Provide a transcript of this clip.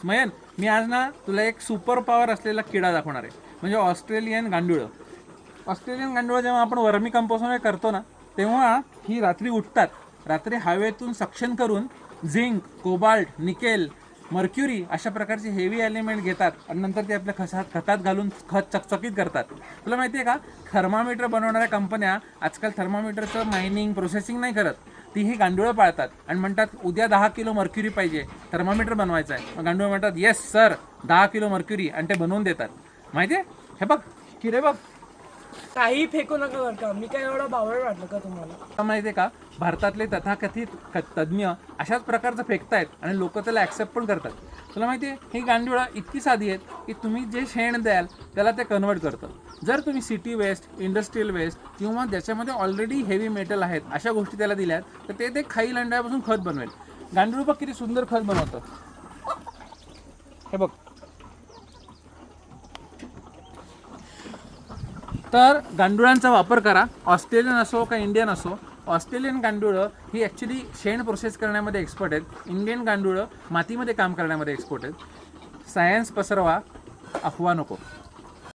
स्मयन मी आज ना तुला एक सुपर पॉवर असलेला किडा दाखवणार आहे. म्हणजे ऑस्ट्रेलियन गांडुळं. ऑस्ट्रेलियन गांडुळं जेव्हा आपण वर्मी कंपोस्टमध्ये करतो ना तेव्हा ही रात्री उठतात. रात्री हवेतून सक्शन करून झिंक कोबाल्ट निकेल मर्क्युरी अशा प्रकारचे हेवी एलिमेंट घेतात आणि नंतर ते आपल्या खसात खतात घालून खत चकचकीत करतात. तुला माहिती आहे का? थर्मामीटर बनवणाऱ्या कंपन्या आजकाल थर्मामीटरचं मायनिंग प्रोसेसिंग नाही करत. ती ही गांडुळं पाळतात. आणि म्हणतात उद्या दहा किलो मर्क्युरी पाहिजे. थर्मामीटर बनवायचं आहे मग गांडुळं म्हणतात येस सर दहा किलो मर्क्युरी. आणि ते बनवून देतात. माहिती आहे हे बघ की रे बघ. काही फेकू नका बरं का. मी काय एवढं बावळ वाटलं का तुम्हाला? का माहिती आहे का भारतातले तथाकथित क- तज्ज्ञ अशाच प्रकारचं फेकतायत आणि लोक त्याला ॲक्सेप्ट पण करतात. तुला माहिती आहे ही गांडुळं इतकी साधी आहेत की तुम्ही जे शेण द्याल त्याला ते कन्वर्ट करतं जर तुम्ही सिटी वेस्ट इंडस्ट्रीयल वेस्ट किंवा ज्याच्यामध्ये ऑलरेडी हेवी मेटल आहेत अशा गोष्टी त्याला दिल्यात तर ते ते खाईल अंड्यापासून खत बनवेल. गांडूळ बघ किती सुंदर खत बनवतं हे बघ तर गांडुळांचा वापर करा. ऑस्ट्रेलियन असो का इंडियन असो ऑस्ट्रेलियन गांडुळं ही ॲक्च्युली शेण प्रोसेस करण्यामध्ये एक्सपर्ट आहेत. इंडियन गांडुळं मातीमध्ये काम करण्यामध्ये एक्सपर्ट आहेत. सायन्स पसरवा अफवा नको.